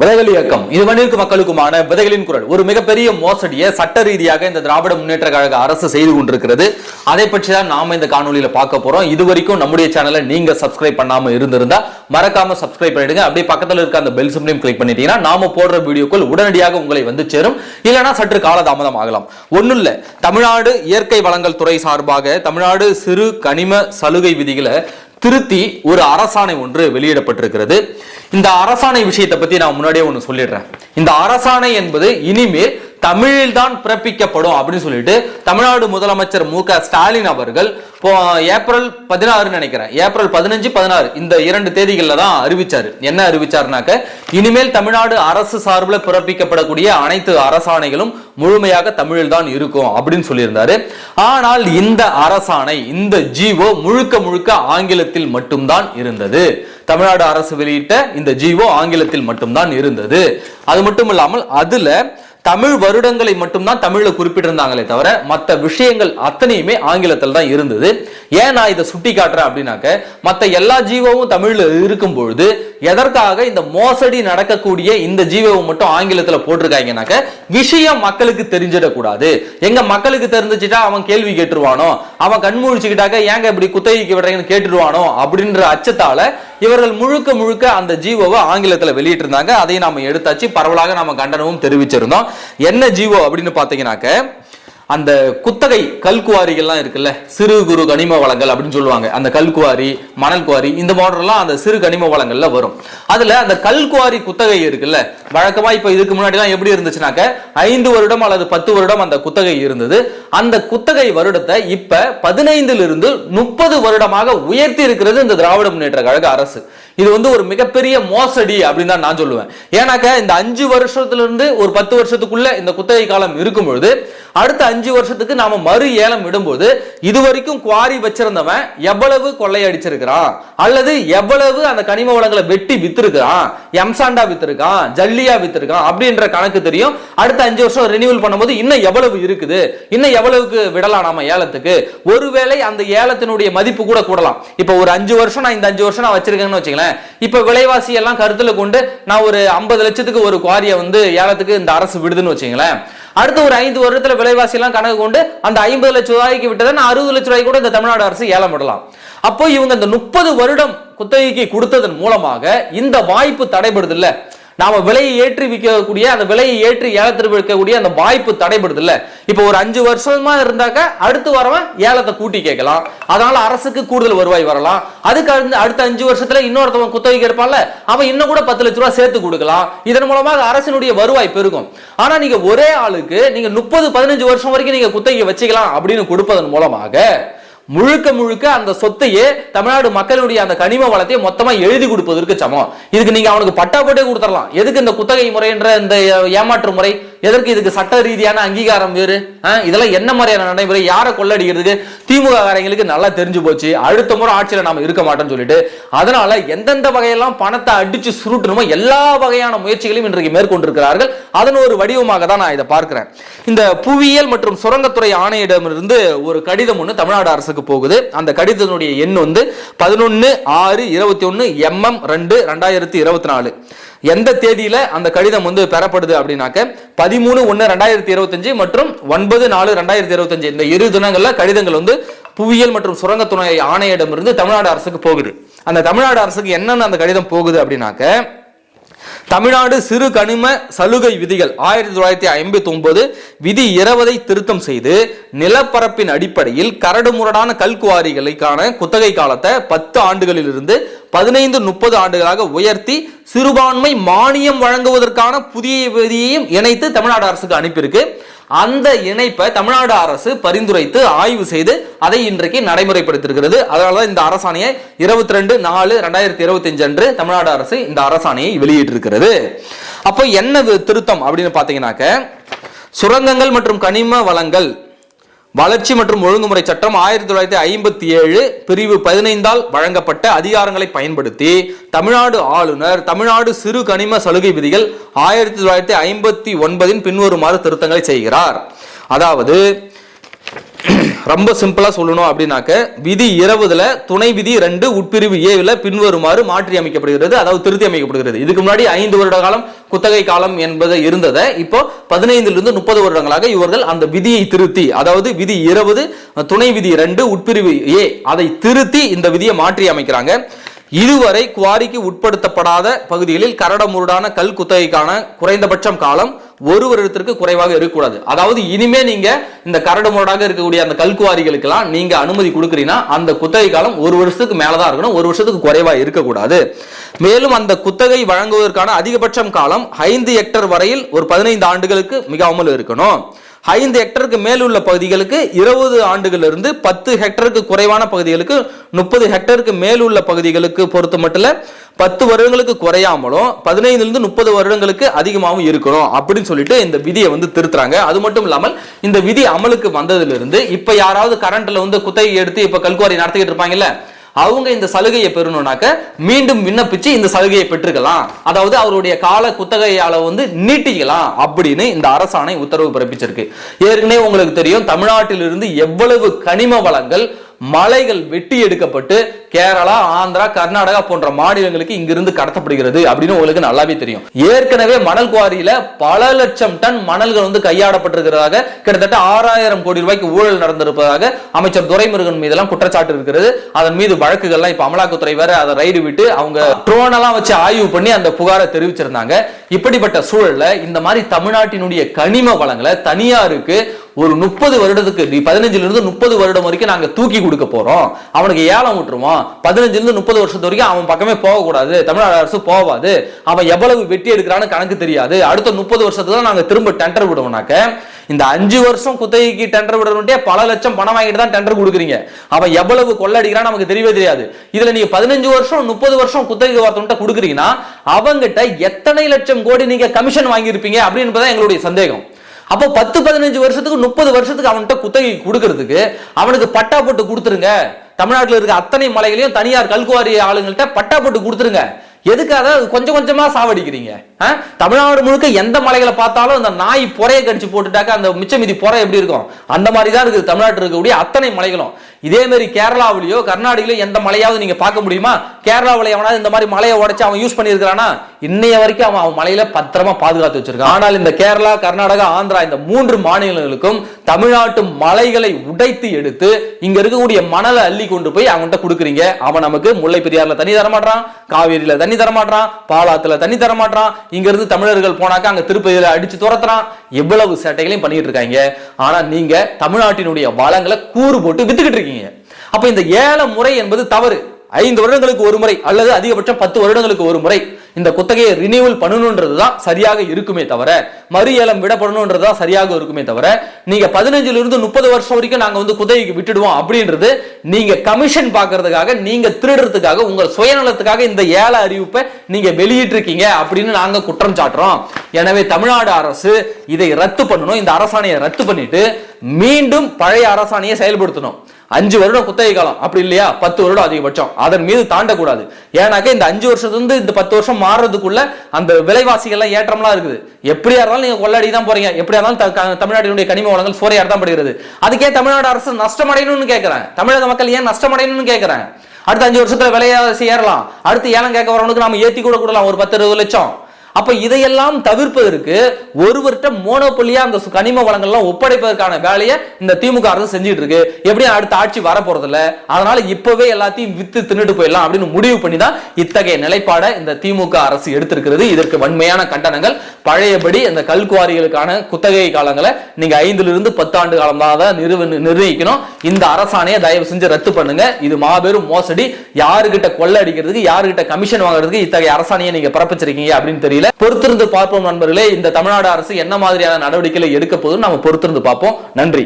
விதைகள் இயக்கம். இது மண்ணிற்கு மக்களுக்குமான விதைகளின் குரல். ஒரு மிகப்பெரிய மோசடியை சட்ட ரீதியாக இந்த திராவிட முன்னேற்ற கழக அரசு செய்து கொண்டிருக்கிறது. அதை பற்றி தான் நாம இந்த காணொலியில பார்க்க போறோம். இது வரைக்கும் நம்முடைய சேனலை நீங்க சப்ஸ்கிரைப் பண்ணாம இருந்திருந்தா மறக்காம சப்ஸ்கிரைப் பண்ணிடுங்க. அப்படியே பக்கத்தில் இருக்க அந்த பெல் சிம்லையும் கிளிக் பண்ணிட்டீங்கன்னா நாம போடுற வீடியோக்கள் உடனடியாக உங்களை வந்து சேரும். இல்லைன்னா சற்று காலதாமதம் ஆகலாம். ஒன்றும் இல்லை தமிழ்நாடு இயற்கை வளங்கள் துறை சார்பாக தமிழ்நாடு சிறு கனிம சலுகை விதிகளை திருத்தி ஒரு அரசாணை ஒன்று வெளியிடப்பட்டிருக்கிறது. இந்த அரசாணை விஷயத்தை பத்தி நான் முன்னாடியே ஒன்று சொல்லிடுறேன். இந்த அரசாணை என்பது இனிமேல் தமிழில் தான் பிறப்பிக்கப்படும் அப்படின்னு சொல்லிட்டு தமிழ்நாடு முதலமைச்சர் மு க ஸ்டாலின் அவர்கள் ஏப்ரல் பதினாறு நினைக்கிறேன். ஏப்ரல் பதினஞ்சு பதினாறு இந்த இரண்டு தேதிகளில் தான் அறிவிச்சாரு. என்ன அறிவிச்சாருனாக்க இனிமேல் தமிழ்நாடு அரசு சார்பில் பிறப்பிக்கப்படக்கூடிய அனைத்து அரசாணைகளும் முழுமையாக தமிழில் தான் இருக்கும் அப்படின்னு சொல்லியிருந்தாரு. ஆனால் இந்த அரசாணை இந்த ஜீவோ முழுக்க முழுக்க ஆங்கிலத்தில் மட்டும்தான் இருந்தது. தமிழ்நாடு அரசு வெளியிட்ட இந்த ஜிஓ ஆங்கிலத்தில் மட்டும்தான் இருந்தது. அது மட்டும் இல்லாமல் அதுல தமிழ் வருடங்களை மட்டும்தான் தமிழ்ல குறிப்பிட்டிருந்தாங்களே தவிர மற்ற விஷயங்கள் அத்தனையுமே ஆங்கிலத்தில் தான் இருந்தது. ஏன் நான் இதை சுட்டி காட்டுறேன் அப்படின்னாக்க மற்ற எல்லா ஜீவமும் தமிழ்ல இருக்கும் பொழுது எதற்காக இந்த மோசடி நடக்கக்கூடிய இந்த ஜீவவை மட்டும் ஆங்கிலத்தில் போட்டிருக்காங்கனாக்க விஷயம் மக்களுக்கு தெரிஞ்சிடக்கூடாது. எங்க மக்களுக்கு தெரிஞ்சிச்சுட்டா அவன் கேள்வி கேட்டுருவானோ? அவன் கண்மூழிச்சுக்கிட்டாக்க ஏங்க இப்படி குத்தகைக்கு விடுறீங்கன்னு கேட்டுருவானோ? அப்படின்ற அச்சத்தால இவர்கள் முழுக்க முழுக்க அந்த ஜீவோவை ஆங்கிலத்தில் வெளியிட்டிருந்தாங்க. அதையும் நாம எடுத்தாச்சு. பரவலாக நாம கண்டனமும் தெரிவிச்சிருந்தோம். என்ன ஜீவோ அப்படின்னு பார்த்தீங்கன்னாக்க அந்த குத்தகை கல்குவாரிகள்லாம் இருக்குல்ல சிறு குறு கனிம வளங்கள் அப்படின்னு சொல்லுவாங்க. அந்த கல்குவாரி மணல் குவாரி இந்த மாடலாம் அந்த சிறு கனிம வளங்கள்ல வரும். அதுல அந்த கல்குவாரி குத்தகை இருக்குல்ல வழக்கமா இப்ப இதுக்கு முன்னாடிலாம் எப்படி இருந்துச்சுனாக்க ஐந்து வருடம் அல்லது பத்து வருடம் அந்த குத்தகை இருந்தது. அந்த குத்தகை வருடத்தை இப்ப பதினைந்துல இருந்து முப்பது வருடமாக உயர்த்தி இருக்கிறது இந்த திராவிட முன்னேற்ற கழக அரசு. இது வந்து ஒரு மிகப்பெரிய மோசடி அப்படின்னு தான் நான் சொல்லுவேன். ஏன்னாக்க இந்த அஞ்சு வருஷத்துல இருந்து ஒரு பத்து வருஷத்துக்குள்ள இந்த குத்தகை காலம் இருக்கும் பொழுது அடுத்த அஞ்சு வருஷத்துக்கு நாம மறு ஏலம் விடும்போது இதுவரைக்கும் குவாரி வச்சிருந்தவன் எவ்வளவு கொள்ளையடிச்சிருக்கிறான்? அல்லது எவ்வளவு அந்த கனிம வளங்களை வெட்டி வித்திருக்கிறான்? எம்சாண்டா வித்திருக்கான் ஜல்லியா வித்திருக்கான் அப்படின்ற கணக்கு தெரியும். அடுத்த அஞ்சு வருஷம் ரினியூவல் பண்ணும்போது இன்னும் எவ்வளவு இருக்குது? இன்னும் எவ்வளவுக்கு விடலாம் நாம ஏலத்துக்கு? ஒருவேளை அந்த ஏலத்தினுடைய மதிப்பு கூட கூடலாம். இப்ப ஒரு அஞ்சு வருஷம் நான் இந்த அஞ்சு வருஷம் நான் வச்சிருக்கேன்னு வச்சுங்களேன் இப்ப விலைவாசி எல்லாம் கருத்துல கொண்டு நான் ஒரு ஐம்பது லட்சத்துக்கு ஒரு குவாரியை வந்து ஏலத்துக்கு இந்த அரசு விடுதுன்னு வச்சுங்களேன் அடுத்த ஒரு ஐந்து வருடத்துல விலைவாசி எல்லாம் கணக்கு கொண்டு அந்த ஐம்பது லட்சம் ரூபாய்க்கு விட்டதை நான் அறுபது லட்சம் ரூபாய்க்கு கூட இந்த தமிழ்நாடு அரசு ஏலம் விடலாம். அப்போ இவங்க இந்த முப்பது வருடம் குத்தகைக்கு கொடுத்ததன் மூலமாக இந்த வாய்ப்பு தடைபடுது நாம விலையை ஏற்றி விற்கக்கூடிய அந்த விலையை ஏற்றி ஏலத்திற்கு விற்கக்கூடிய அந்த வாய்ப்பு தடைபடுது இல்ல. இப்போ ஒரு அஞ்சு வருஷமா இருந்தாக்க அடுத்து வரவன் ஏலத்தை கூட்டி கேட்கலாம். அதனால அரசுக்கு கூடுதல் வருவாய் வரலாம். அதுக்கு அடுத்த- அடுத்த அஞ்சு வருஷத்துல இன்னொருத்தவன் குத்தகைக்கு எடுப்பான்ல அவன் இன்னும் கூட பத்து லட்ச ரூபாய் சேர்த்து கொடுக்கலாம். இதன் மூலமாக அரசினுடைய வருவாய் பெருகும். ஆனா நீங்க ஒரே ஆளுக்கு நீங்க முப்பது பதினஞ்சு வருஷம் வரைக்கும் நீங்க குத்தகை வச்சுக்கலாம் அப்படின்னு கொடுப்பதன் மூலமாக முழுக்க முழுக்க அந்த சொத்தையே தமிழ்நாடு மக்களுடைய அந்த கனிம வளத்தை மொத்தமா எழுதி கொடுப்பதற்கு சமம். இதுக்கு நீங்க அவனுக்கு பட்டா போட்டே கொடுத்துடலாம். எதுக்கு இந்த குத்தகை முறைன்ற இந்த ஏமாற்று முறை? எதற்கு இதுக்கு சட்ட ரீதியான அங்கீகாரம் வேறு? ஆ, இதெல்லாம் என்ன மாதிரியான நடைமுறை? யாரை கொள்ளடிக்கிறதுக்கு? திமுக காரங்களுக்கு நல்லா தெரிஞ்சு போச்சு. அடுத்த முறை ஆட்சியில் நாம இருக்க மாட்டோம்னு சொல்லிட்டு. அதனால எந்தெந்த வகையெல்லாம் பணத்தை அடிச்சு சுருட்டணுமோ எல்லா வகையான முயற்சிகளையும் இன்றைக்கு மேற்கொண்டிருக்கிறார்கள். அதன் ஒரு வடிவமாக தான் நான் இதை பார்க்கிறேன். இந்த புவியியல் மற்றும் சுரங்கத்துறை ஆணையிடமிருந்து ஒரு கடிதம் ஒன்று தமிழ்நாடு அரசுக்கு போகுது. அந்த கடிதத்தினுடைய எண் வந்து பதினொன்று ஆறு இருபத்தி ஒன்று எம்எம் ரெண்டு ரெண்டாயிரத்தி இருபத்தி நாலு. எந்த தேதியில அந்த கடிதம் வந்து பெறப்படுது அப்படின்னாக்க பதிமூணு ஒன்னு ரெண்டாயிரத்தி இருபத்தஞ்சு மற்றும் ஒன்பது நாலு ரெண்டாயிரத்தி இருபத்தஞ்சு. இந்த இரு தினங்கள்ல கடிதங்கள் வந்து புவியியல் மற்றும் சுரங்கத்துறை ஆணையிடமிருந்து தமிழ்நாடு அரசுக்கு போகுது. அந்த தமிழ்நாடு அரசுக்கு என்னென்ன அந்த கடிதம் போகுது அப்படின்னாக்க தமிழ்நாடு சிறு கனிம சலுகை விதிகள் ஆயிரத்தி தொள்ளாயிரத்தி ஐம்பத்தி ஒன்பது விதி இருபதை திருத்தம் செய்து நிலப்பரப்பின் அடிப்படையில் கரடுமுரடான கல்குவாரிகளுக்கான குத்தகை காலத்தை பத்து ஆண்டுகளிலிருந்து பதினைந்து முப்பது ஆண்டுகளாக உயர்த்தி சிறுபான்மை மானியம் வழங்குவதற்கான புதிய விதியையும் இணைத்து தமிழ்நாடு அரசுக்கு அனுப்பியிருக்கு. அந்த இணைப்பை தமிழ்நாடு அரசு பரிந்துரைத்து ஆய்வு செய்து அதை இன்றைக்கு நடைமுறைப்படுத்திருக்கிறது அதனாலதான் இந்த அரசாணையை இருபத்தி ரெண்டு நாலு ரெண்டாயிரத்தி இருபத்தி அன்று தமிழ்நாடு அரசு இந்த அரசாணையை வெளியிட்டிருக்கிறது. அப்போ என்ன திருத்தம் அப்படின்னு பார்த்தீங்கன்னாக்க சுரங்கங்கள் மற்றும் கனிம வளங்கள் வளர்ச்சி மற்றும் ஒழுங்குமுறை சட்டம் ஆயிரத்தி தொள்ளாயிரத்தி ஐம்பத்தி ஏழு பிரிவு பதினைந்தால் வழங்கப்பட்ட அதிகாரங்களை பயன்படுத்தி தமிழ்நாடு ஆளுநர் தமிழ்நாடு சிறு கனிம சலுகை விதிகள் ஆயிரத்தி தொள்ளாயிரத்தி ஐம்பத்தி ஒன்பதின் பின்வருமாறு திருத்தங்களை செய்கிறார். அதாவது ரொம்ப சிம்பிளா சொல்லணும் அப்படின்னாக்க விதி இருபதுல துணை விதி ரெண்டு உட்பிரிவு ஏவில் பின்வருமாறு மாற்றி அமைக்கப்படுகிறது அதாவது திருத்தி அமைக்கப்படுகிறது. இதுக்கு முன்னாடி ஐந்து வருட காலம் குத்தகை காலம் என்பது இருந்ததை இப்போ பதினைந்துல இருந்து முப்பது வருடங்களாக இவர்கள் அந்த விதியை திருத்தி அதாவது விதி இருபது துணை விதி ரெண்டு உட்பிரிவு ஏ அதை திருத்தி இந்த விதியை மாற்றி அமைக்கிறாங்க. இதுவரை குவாரிக்கு உட்படுத்தப்படாத பகுதிகளில் கரடமுருடான கல் குத்தகைக்கான குறைந்தபட்சம் காலம் ஒரு வருடத்திற்கு குறைவாக இருக்கக்கூடாது. அதாவது இனிமே நீங்க இந்த கரடுமுரடாக இருக்கக்கூடிய அந்த கல் குவாரிகளுக்கெல்லாம் நீங்க அனுமதி கொடுக்குறீங்கன்னா அந்த குத்தகை காலம் ஒரு வருஷத்துக்கு மேலதான் இருக்கணும் ஒரு வருஷத்துக்கு குறைவா இருக்கக்கூடாது. மேலும் அந்த குத்தகை வழங்குவதற்கான அதிகபட்சம் காலம் ஐந்து ஹெக்டர் வரையில் ஒரு பதினைந்து ஆண்டுகளுக்கு மிகாமல் இருக்கணும். ஐந்து ஹெக்டருக்கு மேல் உள்ள பகுதிகளுக்கு இருபது ஆண்டுகளிலிருந்து பத்து ஹெக்டருக்கு குறைவான பகுதிகளுக்கு முப்பது ஹெக்டருக்கு மேல் உள்ள பகுதிகளுக்கு பொறுத்த மட்டும் பத்து வருடங்களுக்கு குறையாமலும் பதினைந்துலேருந்து முப்பது வருடங்களுக்கு அதிகமாகவும் இருக்கணும் அப்படின்னு சொல்லிட்டு இந்த விதியை வந்து திருத்துறாங்க. அது மட்டும் இல்லாமல் இந்த விதி அமலுக்கு வந்ததிலிருந்து இப்போ யாராவது கரண்ட்டில் வந்து குத்தகை எடுத்து இப்போ கல்குவாரி நடத்திக்கிட்டு இருப்பாங்கல்ல அவங்க இந்த சலுகையை பெறணும்னாக்க மீண்டும் விண்ணப்பிச்சு இந்த சலுகையை பெற்றுக்கலாம். அதாவது அவருடைய கால குத்தகையால வந்து நீட்டிக்கலாம் அப்படின்னு இந்த அரசாணை உத்தரவு பிறப்பிச்சிருக்கு. ஏற்கனவே உங்களுக்கு தெரியும் தமிழ்நாட்டிலிருந்து எவ்வளவு கனிம வளங்கள் மலைகள் வெட்டி எடுக்கப்பட்டு கேரளா ஆந்திரா கர்நாடகா போன்ற மாநிலங்களுக்கு இங்கிருந்து கடத்தப்படுகிறது அப்படின்னு உங்களுக்கு நல்லாவே தெரியும். ஏற்கனவே மணல் குவாரியில பல லட்சம் டன் மணல்கள் வந்து கையாடப்பட்டிருக்கிறதாக கிட்டத்தட்ட ஆறாயிரம் கோடி ரூபாய்க்கு ஊழல் நடந்திருப்பதாக அமைச்சர் துரைமுருகன் மீதெல்லாம் குற்றச்சாட்டு இருக்கிறது. அதன் மீது வழக்குகள்லாம் இப்ப அமலாக்கத்துறை வேற அதை ரைடு விட்டு அவங்க ட்ரோன் எல்லாம் வச்சு ஆய்வு பண்ணி அந்த புகாரை தெரிவிச்சிருந்தாங்க. இப்படிப்பட்ட சூழல்ல இந்த மாதிரி தமிழ்நாட்டினுடைய கனிம வளங்களை தனியாருக்கு ஒரு முப்பது வருடத்துக்கு நீ பதினஞ்சுல இருந்து முப்பது வருடம் வரைக்கும் நாங்க தூக்கி கொடுக்க போறோம். அவனுக்கு ஏலம் விட்டுருவோம் பதினஞ்சுல இருந்து முப்பது வருஷத்து வரைக்கும் அவன் பக்கமே போகக்கூடாது. தமிழ்நாடு அரசு போவாது. அவன் எவ்வளவு வெட்டி எடுக்கிறான்னு கணக்கு தெரியாது. அடுத்த முப்பது வருஷத்துக்கு தான் நாங்க திரும்ப டெண்டர் விடுவோம்னாக்க இந்த அஞ்சு வருஷம் குத்தகைக்கு டெண்டர் விடணுட்டே பல லட்சம் பணம் வாங்கிட்டு தான் டெண்டர் கொடுக்குறீங்க. அவன் எவ்வளவு கொள்ளடிக்கிறான்னு நமக்கு தெரியவே தெரியாது. இதுல நீங்க பதினஞ்சு வருஷம் முப்பது வருஷம் குத்தகை வார்த்தை கொடுக்குறீங்கன்னா அவங்கிட்ட எத்தனை லட்சம் கோடி நீங்க கமிஷன் வாங்கியிருப்பீங்க அப்படின்றதான் எங்களுடைய சந்தேகம். அப்போ பத்து பதினஞ்சு வருஷத்துக்கு முப்பது வருஷத்துக்கு அவன்கிட்ட குத்தகை கொடுக்கறதுக்கு அவனுக்கு பட்டா போட்டு கொடுத்துருங்க. தமிழ்நாட்டில் இருக்க அத்தனை மலைகளையும் தனியார் கல்குவாரி ஆளுங்கள்ட்ட பட்டா போட்டு கொடுத்துருங்க. எதுக்காக கொஞ்சம் கொஞ்சமா சாவடிக்கிறீங்க? தமிழ்நாடு முழுக்க எந்த மலைகளை பார்த்தாலும் அந்த நாய் பொறையை கடிச்சு போட்டுட்டாக்க அந்த மிச்ச மிதி பொறை எப்படி இருக்கும்? அந்த மாதிரி தான் இருக்குது தமிழ்நாட்டில் இருக்கக்கூடிய அத்தனை மலைகளும். இதே மாதிரி கேரளாவிலேயோ கர்நாடகிலயோ எந்த மலையாவது நீங்க பார்க்க முடியுமா? கேரளாவில் எவனாவது இந்த மாதிரி மலையை உடைச்சு அவன் யூஸ் பண்ணியிருக்கிறானா? இன்னைய வரைக்கும் அவன் அவன் மலையில பத்திரமா பாதுகாத்து வச்சிருக்கான். ஆனால் இந்த கேரளா கர்நாடகா ஆந்திரா இந்த மூன்று மாநிலங்களுக்கும் தமிழ்நாட்டு மலைகளை உடைத்து எடுத்து இங்க இருக்கக்கூடிய மணலை அள்ளி கொண்டு போய் அவன்கிட்ட கொடுக்குறீங்க. அவன் நமக்கு முல்லை பெரியாறுல தண்ணி தரமாட்டான் காவேரியில தண்ணி தரமாட்டான் பாலாத்துல தண்ணி தர மாட்டான் இங்க இருந்து தமிழர்கள் போனாக்கா அங்க திருப்பதியில அடிச்சு துரத்துறான். எவ்வளவு சேட்டைகளையும் பண்ணிட்டு இருக்காங்க. ஆனா நீங்க தமிழ்நாட்டினுடைய வளங்களை கூறு போட்டு வித்துக்கிட்டு இருக்கீங்க. அப்ப இந்த ஏல முறை என்பது தவறு. ஐந்து வருடங்களுக்கு ஒரு முறை அல்லது அதிகபட்சம் பத்து வருடங்களுக்கு ஒரு முறை. இந்த குத்தகையை ரினியூவல் பண்ணணுன்றது தான் சரியாக இருக்குமே தவிர மறு ஏலம் விடப்படணுன்றது தான் சரியாக இருக்குமே தவிர நீங்க பதினஞ்சுல இருந்து முப்பது வருஷம் வரைக்கும் நாங்க வந்து குத்தகைக்கு விட்டுடுவோம் அப்படின்றது நீங்க கமிஷன் பார்க்கறதுக்காக நீங்க திருடுறதுக்காக உங்கள் சுயநலத்துக்காக இந்த ஏல அறிவிப்பை நீங்க வெளியிட்டிருக்கீங்க அப்படின்னு நாங்க குற்றம் சாட்டுறோம். எனவே தமிழ்நாடு அரசு இதை ரத்து பண்ணணும். இந்த அரசாணையை ரத்து பண்ணிட்டு மீண்டும் பழைய அரசாணையை செயல்படுத்தணும். அஞ்சு வருடம் குத்தகை காலம். அப்படி இல்லையா? பத்து வருடம் அதிகபட்சம். அதன் மீது தாண்டக்கூடாது. ஏன்னாக்க இந்த அஞ்சு வருஷத்துலேருந்து இந்த பத்து வருஷம் மாறுறதுக்குள்ள அந்த விலைவாசிகள்லாம் ஏற்றம்லாம் இருக்குது. எப்படியா இருந்தாலும் நீங்க கொள்ளடி தான் போறீங்க. எப்படியா இருந்தாலும் த- தமிழ்நாட்டினுடைய கனிம வளங்கள் சூறையாட தான் படுகிறது. அதுக்கே தமிழ்நாடு அரசு நஷ்டமடையணும்னு கேட்கிறேன் தமிழக மக்கள் ஏன் நஷ்டமடையணும்னு கேட்கிறேன் அடுத்த அஞ்சு வருஷத்துல விலைவாசி ஏறலாம். அடுத்து ஏலம் கேட்க வரவனுக்கு நாம ஏத்தி கூட கொடுக்கலாம் ஒரு பத்து இருபது லட்சம். அப்ப இதையெல்லாம் தவிர்ப்பதற்கு ஒருவர்கிட்ட மோனோபொலியா அந்த சு- கனிம வளங்கள்லாம் ஒப்படைப்பதற்கான வேலையை இந்த திமுக அரசு செஞ்சுட்டு இருக்கு. எப்படியும் அடுத்த ஆட்சி வர போறதில்ல அதனால இப்பவே எல்லாத்தையும் வித்து தின்னுட்டு போயிடலாம் அப்படின்னு முடிவு பண்ணி தான் இத்தகைய நிலைப்பாடை இந்த திமுக அரசு எடுத்திருக்கிறது. இதற்கு வன்மையான கண்டனங்கள். பழையபடி இந்த கல்குவாரிகளுக்கான குத்தகை காலங்களை நீங்க ஐந்துல இருந்து பத்து ஆண்டு காலம் தான் நிறுவ நிர்ணயிக்கணும். இந்த அரசாணையை தயவு செஞ்சு ரத்து பண்ணுங்க. இது மாபெரும் மோசடி. யாருகிட்ட கொள்ள அடிக்கிறதுக்கு யாருகிட்ட கமிஷன் வாங்குறதுக்கு இத்தகைய அரசாணையை நீங்க பிறப்பிச்சிருக்கீங்க அப்படின்னு தெரியல. பொறுத்திருந்து பார்ப்போம் நண்பர்களே. இந்த தமிழ்நாடு அரசு என்ன மாதிரியான நடவடிக்கைகளை எடுக்க போதும் நம்ம பொறுத்திருந்து பார்ப்போம். நன்றி.